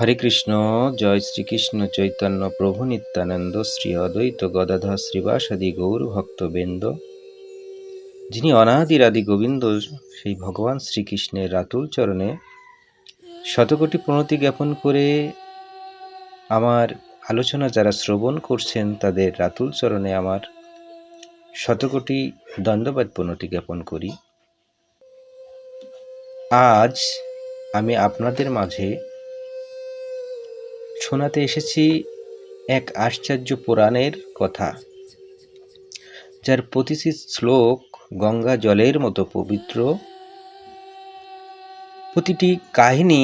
হরে কৃষ্ণ, জয় শ্রীকৃষ্ণ চৈতন্য প্রভু নিত্যানন্দ শ্রী অদ্বৈত গদাধর শ্রীবাসাদি গৌর ভক্তবৃন্দ। যিনি অনাদির আদি গোবিন্দ, সেই ভগবান শ্রীকৃষ্ণের রাতুল চরণে শতকোটি প্রণতি জ্ঞাপন করে আমার আলোচনা যারা শ্রবণ করছেন তাদের রাতুল চরণে আমার শতকোটি দণ্ডবাদ প্রণতি জ্ঞাপন করি। আজ আমি আপনাদের মাঝে শোনাতে এসেছি এক আশ্চর্য পুরাণের কথা, যার প্রতিটি শ্লোক গঙ্গা জলের মতো পবিত্র। প্রতিটি কাহিনী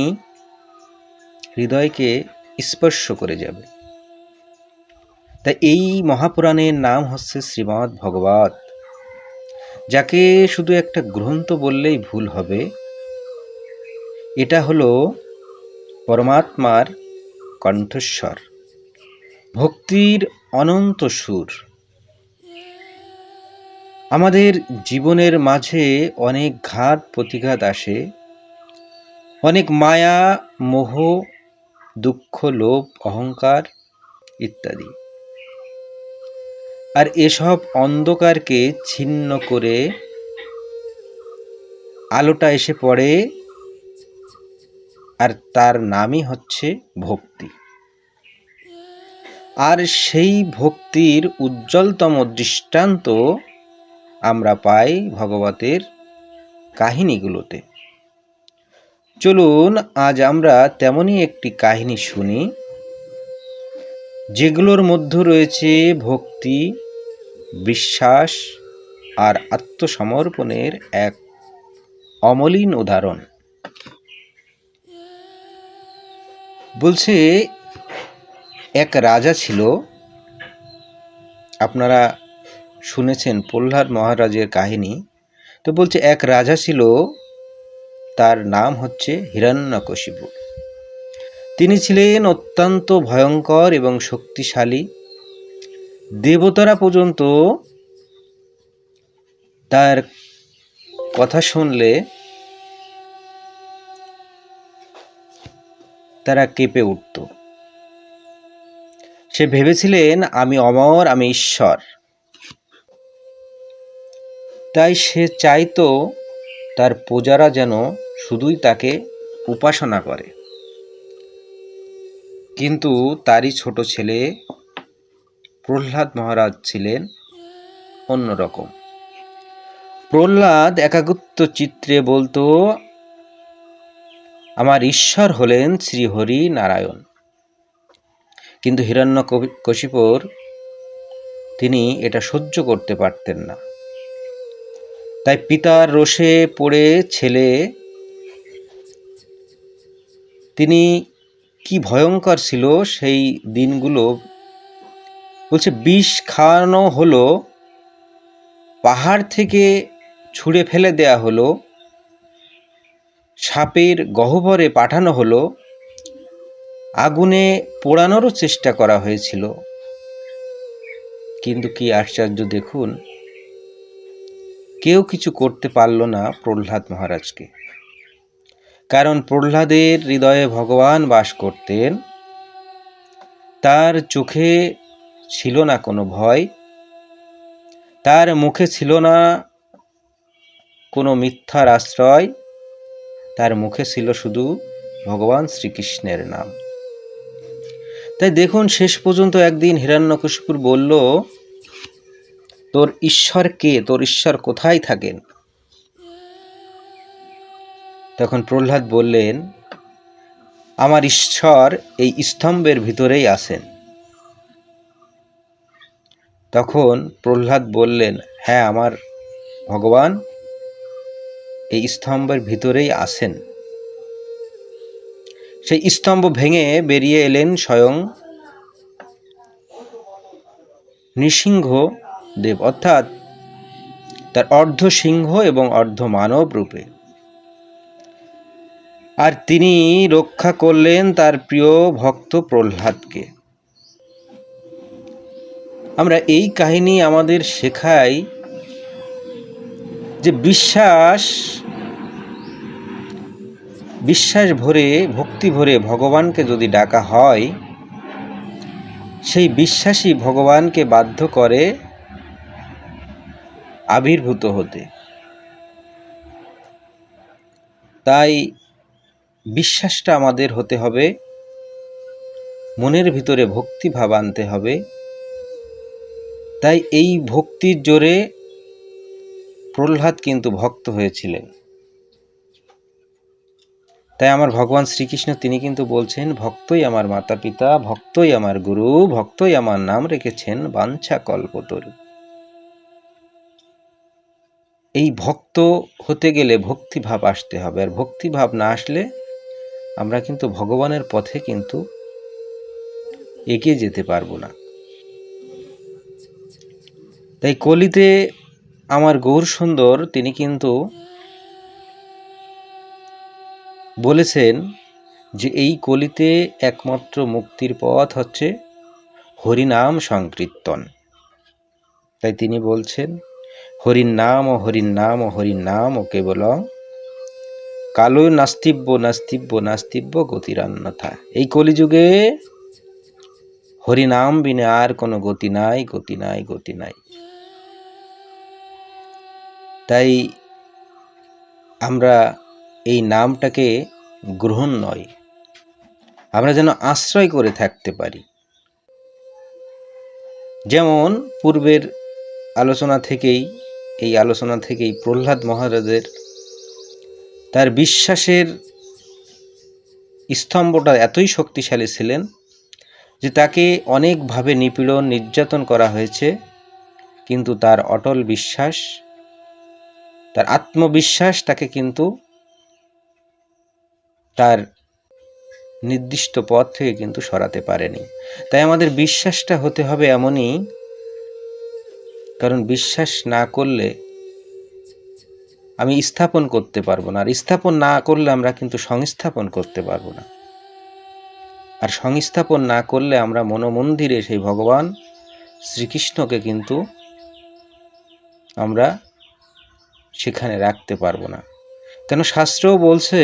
হৃদয়কে স্পর্শ করে যাবে। তাই এই মহাপুরাণের নাম হচ্ছে শ্রীমৎ ভগবত, যাকে শুধু একটা গ্রন্থ বললেই ভুল হবে। এটা হলো পরমাত্মার কণ্ঠস্বর। ভক্তির অনন্ত সুর। আমাদের জীবনের মাঝে অনেক ঘাত প্রতিঘাত আসে। অনেক মায়া, মোহ, দুঃখ, লোভ, অহংকার ইত্যাদি। আর এসব অন্ধকারকে ছিন্ন করে আলোটা এসে পড়ে, আর তার নামই হচ্ছে ভক্তি। আর সেই ভক্তির উজ্জ্বলতম দৃষ্টান্ত আমরা পাই ভগবতের কাহিনীগুলোতে। চলুন, আজ আমরা তেমনই একটি কাহিনী শুনি, যেগুলোর মধ্যে রয়েছে ভক্তি, বিশ্বাস আর আত্মসমর্পণের এক অমলিন উদাহরণ। বলছে এক রাজা ছিল। আপনারা শুনেছেন প্রহ্লাদ মহারাজের কাহিনী। তো বলছে, এক রাজা ছিল, তার নাম হচ্ছে হিরণ্যকশিপু। তিনি ছিলেন অত্যন্ত ভয়ঙ্কর এবং শক্তিশালী। দেবতারা পর্যন্ত তার কথা শুনলে তারা কেঁপে উঠত। সে ভেবেছিলেন, আমি অমর, আমি ঈশ্বর। তাই সে চাইতো তার প্রজারা যেন শুধুই তাকে উপাসনা করে। কিন্তু তারই ছোট ছেলে প্রহ্লাদ মহারাজ ছিলেন অন্যরকম। প্রহ্লাদ একাগুত্ব চিত্রে বলতো, আমার ঈশ্বর হলেন শ্রীহরি নারায়ণ। কিন্তু হিরণ্য কশিপর, তিনি এটা সহ্য করতে পারতেন না। তাই পিতার রোষে পড়ে ছেলে, তিনি কি ভয়ঙ্কর ছিল সেই দিনগুলো। বলছে, বিষ খাওয়ানো হলো, পাহাড় থেকে ছুঁড়ে ফেলে দেয়া হলো, সাপের গহ্বরে পাঠানো হলো আগুনে পোড়ানোরও চেষ্টা করা হয়েছিল। কিন্তু কি আশ্চর্য দেখুন, কেউ কিছু করতে পারল না প্রহ্লাদ মহারাজকে। কারণ প্রহ্লাদের হৃদয়ে ভগবান বাস করতেন, তার চোখে ছিল না কোনো ভয়, তার মুখে ছিল না কোনো মিথ্যার আশ্রয়, তার মুখে ছিল শুধু ভগবান শ্রীকৃষ্ণের নাম। তাই দেখুন, শেষ পর্যন্ত একদিন হিরণ্যকশিপুর বলল, তোর ঈশ্বর কে? তোর ঈশ্বর কোথায় থাকেন? তখন প্রহ্লাদ বললেন, আমার ঈশ্বর এই স্তম্ভের ভিতরেই আছেন। তখন প্রহ্লাদ বললেন হ্যাঁ আমার ভগবান এই স্তম্ভের ভিতরেই আছেন। সেই স্তম্ভ ভেঙে বেরিয়ে এলেন স্বয়ং নৃসিংহ দেব, অর্থাৎ তার অর্ধ সিংহ এবং অর্ধ মানব রূপে। আর তিনি রক্ষা করলেন তার প্রিয় ভক্ত প্রহ্লাদকে। আমরা এই কাহিনী আমাদের শেখাই যে বিশ্বাস বিশ্বাস ভরে, ভক্তি ভরে ভগবানকে যদি ডাকা হয়, সেই বিশ্বাসই ভগবানকে বাধ্য করে আবির্ভূত হতে। তাই বিশ্বাসটা আমাদের হতে হবে, মনের ভিতরে ভক্তি ভাব আনতে হবে। তাই এই ভক্তির জোরে প্রহ্লাদ কিন্তু ভক্ত হয়েছিলেন। তাই আমার ভগবান শ্রীকৃষ্ণ, তিনি কিন্তু বলছেন, ভক্তই আমার মাতা পিতা ভক্তই আমার গুরু, ভক্তই আমার নাম রেখেছেন বাঞ্ছা কল্পতরু। এই ভক্ত হতে গেলে ভক্তিভাব আসতে হবে। আর ভক্তিভাব না আসলে আমরা কিন্তু ভগবানের পথে কিন্তু এগিয়ে যেতে পারব না। তাই কলিতে আমার গৌর সুন্দর তিনি কিন্তু বলেছেন যে এই কলিতে একমাত্র মুক্তির পথ হচ্ছে হরিনাম সংকীর্তন। তাই তিনি বলছেন হরির নাম ও হরির নাম ও হরির নাম ও কেবল কালো নাস্তিব্য নাস্তিব্য নাস্তিব্য গতিরান্যথা। এই কলিযুগে হরিনাম বিনে আর কোনো গতি নাই গতি নাই গতি নাই। তাই আমরা এই নামটাকে গ্রহণ নয়। আমরা যেন আশ্রয় করে থাকতে পারি। যেমন পূর্বের আলোচনা থেকেই, এই আলোচনা থেকেই প্রহ্লাদ মহারাজের তার বিশ্বাসের স্তম্ভটা এতই শক্তিশালী ছিলেন যে তাকে অনেকভাবে নিপীড়ন, নির্যাতন করা হয়েছে। কিন্তু তার অটল বিশ্বাস, তার আত্মবিশ্বাস তাকে কিন্তু তার নির্দিষ্ট পথ থেকে কিন্তু সরাতে পারেনি। তাই আমাদের বিশ্বাসটা হতে হবে এমনই, কারণ বিশ্বাস না করলে আমি স্থাপন করতে পারব না। আর স্থাপন না করলে আমরা কিন্তু সংস্থাপন করতে পারব না। আর সংস্থাপন না করলে আমরা মনোমন্দিরে সেই ভগবান শ্রীকৃষ্ণকে কিন্তু আমরা সেখানে রাখতে পারব না। কেন শাস্ত্রও বলছে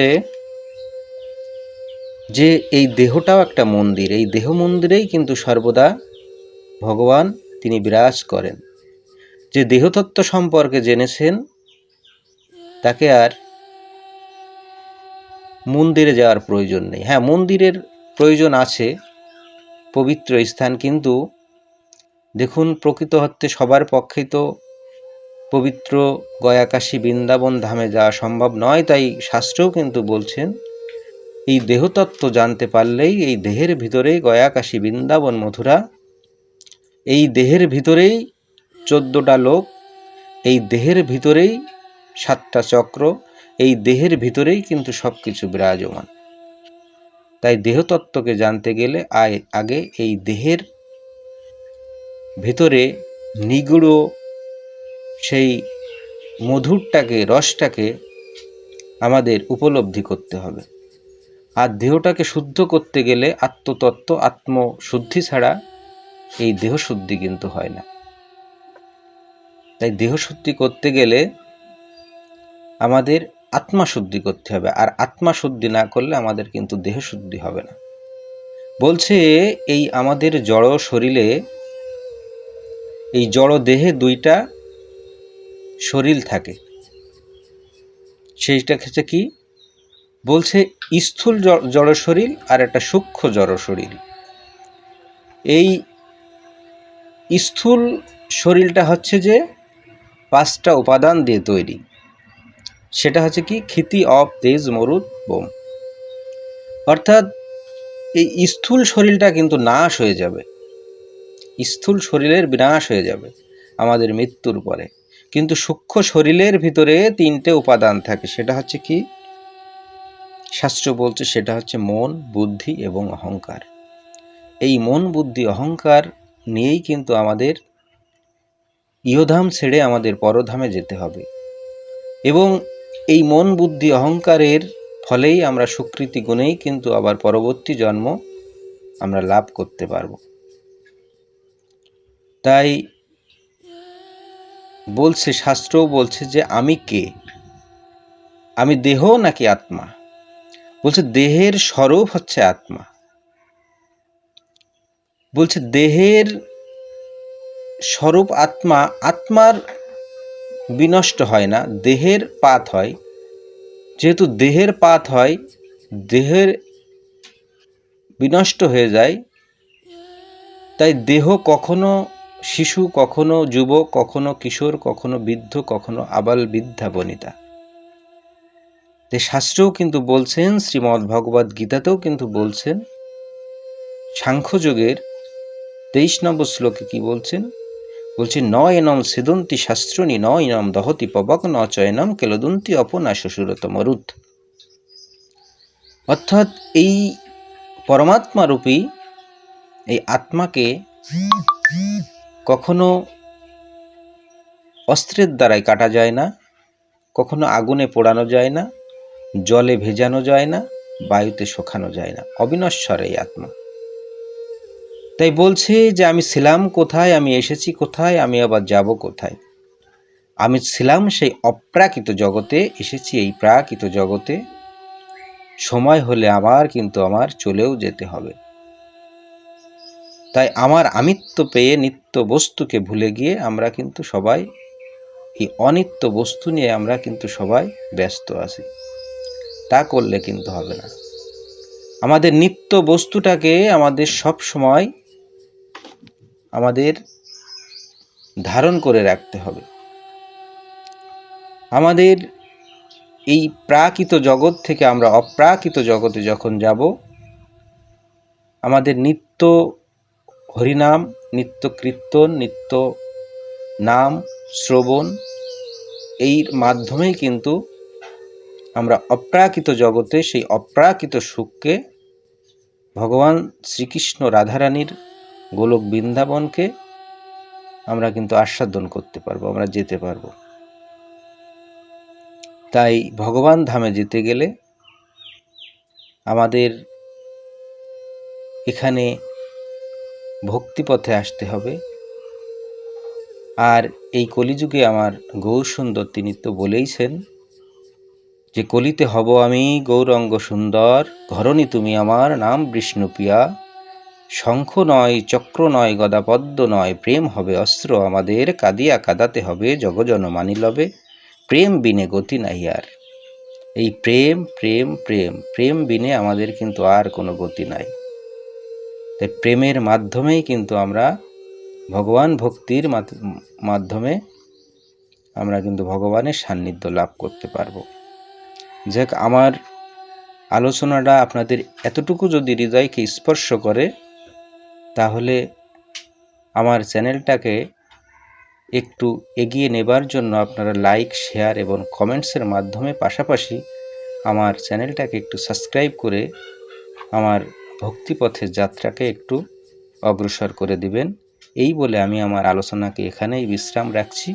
যে এই দেহটাও একটা মন্দির, এই দেহ মন্দিরেই কিন্তু সর্বদা ভগবান তিনি বিরাজ করেন। যে দেহতত্ত্ব সম্পর্কে জেনেছেন, তাকে আর মন্দিরে যাওয়ার প্রয়োজন নেই। হ্যাঁ মন্দিরের প্রয়োজন আছে, পবিত্র স্থান, কিন্তু দেখুন, প্রকৃত হত্যে সবার পক্ষেই তো পবিত্র গয়াকাশী বৃন্দাবন ধামে যাওয়া সম্ভব নয়, তাই শাস্ত্রও কিন্তু বলছেন এই দেহতত্ত্ব জানতে পারলেই এই দেহের ভিতরেই গয়াকাশী বৃন্দাবন মথুরা। এই দেহের ভিতরেই চোদ্দটা লোক, এই দেহের ভিতরেই সাতটা চক্র, এই দেহের ভিতরেই কিন্তু সব কিছু বিরাজমান। তাই দেহতত্ত্বকে জানতে গেলে আগে এই দেহের ভেতরে নিগুড় সেই মধুরটাকে, রসটাকে আমাদের উপলব্ধি করতে হবে। আর দেহটাকে শুদ্ধ করতে গেলে আত্মতত্ত্ব, আত্মশুদ্ধি ছাড়া এই দেহ শুদ্ধি কিন্তু হয় না। তাই দেহ শুদ্ধি করতে গেলে আমাদের আত্মা শুদ্ধি করতে হবে, আর আত্মা শুদ্ধি না করলে আমাদের কিন্তু দেহ শুদ্ধি হবে না। বলছে, এই আমাদের জড় শরীরে, এই জড় দেহে দুইটা শরীর থাকে। সেইটা হচ্ছে কি? বলছে স্থূল জড় শরীর আর একটা সূক্ষ্ম জড় শরীর। এই স্থূল শরীরটা হচ্ছে যে পাঁচটা উপাদান দিয়ে তৈরি। সেটা হচ্ছে কি? ক্ষিতি, অফ, তেজ, মরুদ, বোম। অর্থাৎ এই স্থূল শরীরটা কিন্তু নাশ হয়ে যাবে। স্থূল শরীরের বিনাশ হয়ে যাবে আমাদের মৃত্যুর পরে। কিন্তু সূক্ষ্ম শরীরের ভিতরে তিনটে উপাদান থাকে। সেটা হচ্ছে কি? শাস্ত্র বলছে সেটা হচ্ছে মন, বুদ্ধি এবং অহংকার। এই মন, বুদ্ধি, অহংকার নিয়েই কিন্তু আমাদের ইহধাম ছেড়ে আমাদের পরধামে যেতে হবে। এবং এই মন, বুদ্ধি, অহংকারের ফলেই আমরা সুকৃতি গুণেই কিন্তু আবার পরবর্তী জন্ম আমরা লাভ করতে পারব। তাই বলছে, শাস্ত্রও বলছে যে আমি কে? আমি দেহ নাকি আত্মা? বলছে, দেহের স্বরূপ হচ্ছে আত্মা। বলছে, দেহের স্বরূপ আত্মা, আত্মার বিনষ্ট হয় না, দেহের পাত হয়। যেহেতু দেহের পাত হয়, দেহের বিনষ্ট হয়ে যায়। তাই দেহ কখনো শিশু, কখনো যুবক, কখনো কিশোর, কখনো বৃদ্ধ, কখনো আবাল বৃদ্ধা বনিতা তে শাস্ত্রেও কিন্তু বলছেন, শ্রীমদ্ ভগবদ গীতাতেও কিন্তু বলছেন। সাংখ্যযোগের তেইশ নম্বর শ্লোকে কি বলছেন? বলছে ন এনম সেদন্তি শাস্ত্রনি ন এনম দহতি পবক ন চয়নম কেলদন্তি অপনা শ্বশুরত মরুত অর্থাৎ এই পরমাত্মারূপী এই আত্মাকে কখনো অস্ত্রের দ্বারাই কাটা যায় না, কখনো আগুনে পোড়ানো যায় না জলে ভেজানো যায় না, বায়ুতে শোখানো যায় না। অবিনশ্বর এই আত্মা। তাই বলছে যে, আমি ছিলাম কোথায়? আমি এসেছি কোথায়? আমি আবার যাব কোথায়? আমি ছিলাম সেই অপ্রাকৃত জগতে, এসেছি এই প্রাকৃত জগতে। সময় হলে আমার কিন্তু আমার চলেও যেতে হবে। তাই আমার আমিত্ব পেয়ে নিত্য বস্তুকে ভুলে গিয়ে আমরা কিন্তু সবাই, এই অনিত্য বস্তু নিয়ে আমরা কিন্তু সবাই ব্যস্ত আছি। তা করলে কিন্তু হবে না। আমাদের নিত্য বস্তুটাকে আমাদের সব সময় আমাদের ধারণ করে রাখতে হবে। আমাদের এই প্রাকৃত জগৎ থেকে আমরা অপ্রাকৃত জগতে যখন যাব, আমাদের নিত্য হরিনাম, নিত্য কীর্তন, নিত্য নাম, শ্রবণ এর মাধ্যমেই কিন্তু আমরা অপ্রাকৃত জগতে সেই অপ্রাকৃত সুখকে ভগবান শ্রীকৃষ্ণ রাধারানীর গোলক বৃন্দাবনকে আমরা কিন্তু আস্বাদন করতে পারব, আমরা যেতে পারব। তাই ভগবান ধামে যেতে গেলে আমাদের এখানে ভক্তিপথে আসতে হবে। আর এই কলিযুগে আমার গৌর সুন্দর তিনি তো বলেইছেন যে কলিতে হব আমি, গৌরঙ্গ সুন্দর, ঘরণী তুমি আমার, নাম বিষ্ণুপ্রিয়া। শঙ্খ নয়, চক্র নয়, গদাপদ্ম নয়, প্রেম হবে অস্ত্র আমাদের, কাঁদিয়া কাদাতে হবে জগজন মানিলবে, প্রেম বিনে গতি নাই আর। এই প্রেম প্রেম প্রেম প্রেম বিনে আমাদের কিন্তু আর কোনো গতি নাই। তাই প্রেমের মাধ্যমেই কিন্তু আমরা ভগবান ভক্তির মাধ্যমে আমরা কিন্তু ভগবানের সান্নিধ্য লাভ করতে পারব। যাক, আমার আলোচনাটা আপনাদের এতটুকু যদি হৃদয়কে স্পর্শ করে, তাহলে আমার চ্যানেলটাকে একটু এগিয়ে নেবার জন্য আপনারা লাইক, শেয়ার এবং কমেন্টসের মাধ্যমে পাশাপাশি আমার চ্যানেলটাকে একটু সাবস্ক্রাইব করে আমার ভক্তিপথের যাত্রাকে একটু অগ্রসর করে দিবেন। এই বলে আমি আমার আলোচনাকে এখানেই বিশ্রাম রাখছি।